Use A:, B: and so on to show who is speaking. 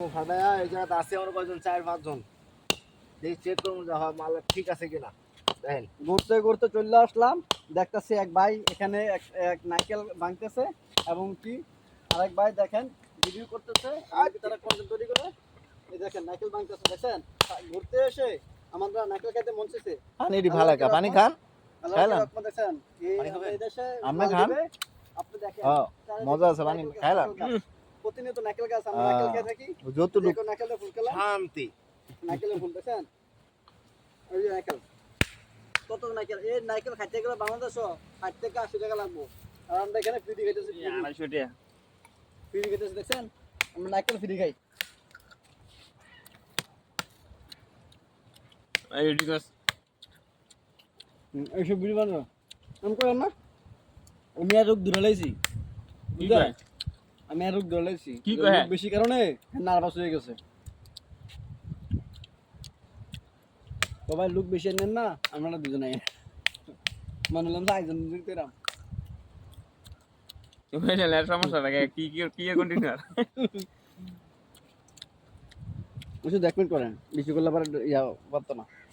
A: ফাটায়া এই জায়গাতে আছে আমার কয়জন? চার পাঁচজন। দেখি চেক করব যে মাল ঠিক আছে কিনা। দেখেন
B: ঘুরতে ঘুরতে চলে আসলাম। দেখতেছি এক ভাই এখানে এক এক নারকেল ভাঙতেছে এবং কি আরেক ভাই দেখেন ভিডিও করতেছে। আর তারা কন্টেন্ট তৈরি করে। এই দেখেন ভাঙতেছে দেখেন। ঘুরতে এসে নারকেল খাইতে মন চেয়েছে
A: পানি ভালো কা পানি খান। খাইলাম।
B: এই দেশে
A: আপনি খান?
B: আপনি দেখেন
A: মজা আছে, পানি খাইলাম?
B: নারকেল গাছ। প্রতিনিয়ত নারকেল গাছ আমরা। নারকেল খেয়ে থাকি।
A: যতটুকু।
B: দেখো ফুল খেলাম।
A: শান্তি।
B: নারকেলের ফুল দেখছেন ওই যে নারকেল কত নারকেল এই নারকেল খাইতে গেলে বাংলাদেশও ষাট থেকে আশি টাকা লাগবো। আর আমরা এখানে ফ্রি খাইতেছি
C: আড়াইশো টাকা।
B: ফ্রি খাইতেছি দেখছেন? আমরা নারকেল ফ্রি খাই। এইসব বিড়ি বানো আমি করেন না আমি আর রোগ দূরে লাইছি? আমি আর রোগ লাইছি
C: কি কয়?
B: বেশি কারণে নার্ভাস হয়ে গেছে। সবাই লোক বেশি নেন না আমরা দুজনে মনে হলাম একজন দিতে রাম
C: তুমি জানলে সমস্যা থাকে। কি কি কি কন্টিনিউয়ার
B: ওষুধ এক মিনিট করেন বেশি করলে আবার ইয়া পারতো না।